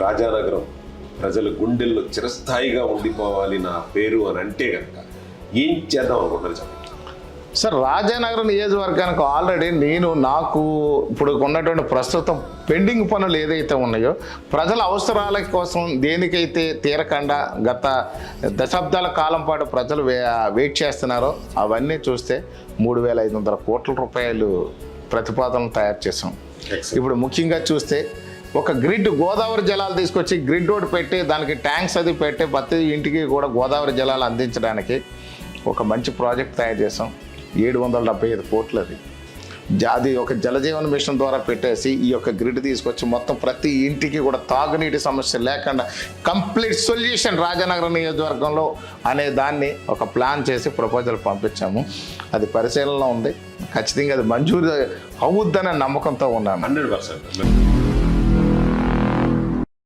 రాజానగరం ప్రజల గుండెల్లో చిరస్థాయిగా ఉండిపోవాలి నా పేరు అని అంటే కనుక ఏం చేద్దాం అనుకుంటున్నారు చెప్పండి. సార్ రాజానగరం నియోజకవర్గానికి ఆల్రెడీ నేను నాకు ఇప్పుడు ఉన్నటువంటి ప్రస్తుతం పెండింగ్ పనులు ఏదైతే ఉన్నాయో ప్రజల అవసరాల కోసం దేనికైతే తీరకుండా గత దశాబ్దాల కాలం పాటు ప్రజలు వెయిట్ చేస్తున్నారో అవన్నీ చూస్తే మూడు వేల ఐదు వందల కోట్ల రూపాయలు ప్రతిపాదనలు తయారు చేసాం ఇప్పుడు ముఖ్యంగా చూస్తే ఒక గ్రిడ్ గోదావరి జలాలు తీసుకొచ్చి గ్రిడ్ ఒకటి పెట్టి దానికి ట్యాంక్స్ అది పెట్టి ప్రతి ఇంటికి కూడా గోదావరి జలాలు అందించడానికి ఒక మంచి ప్రాజెక్ట్ తయారు చేసాం ఏడు వందల డెబ్బై ఐదు కోట్లు అది. అది ఒక జలజీవన మిషన్ ద్వారా పెట్టేసి ఈ యొక్క గ్రిడ్ తీసుకొచ్చి మొత్తం ప్రతి ఇంటికి కూడా తాగునీటి సమస్య లేకుండా కంప్లీట్ సొల్యూషన్ రాజనగరం నియోజకవర్గంలో అనే దాన్ని ఒక ప్లాన్ చేసి ప్రపోజల్ పంపించాము. అది పరిశీలనలో ఉంది. ఖచ్చితంగా అది మంజూరు అవుద్దనే నమ్మకంతో ఉన్నాను హండ్రెడ్ పర్సెంట్.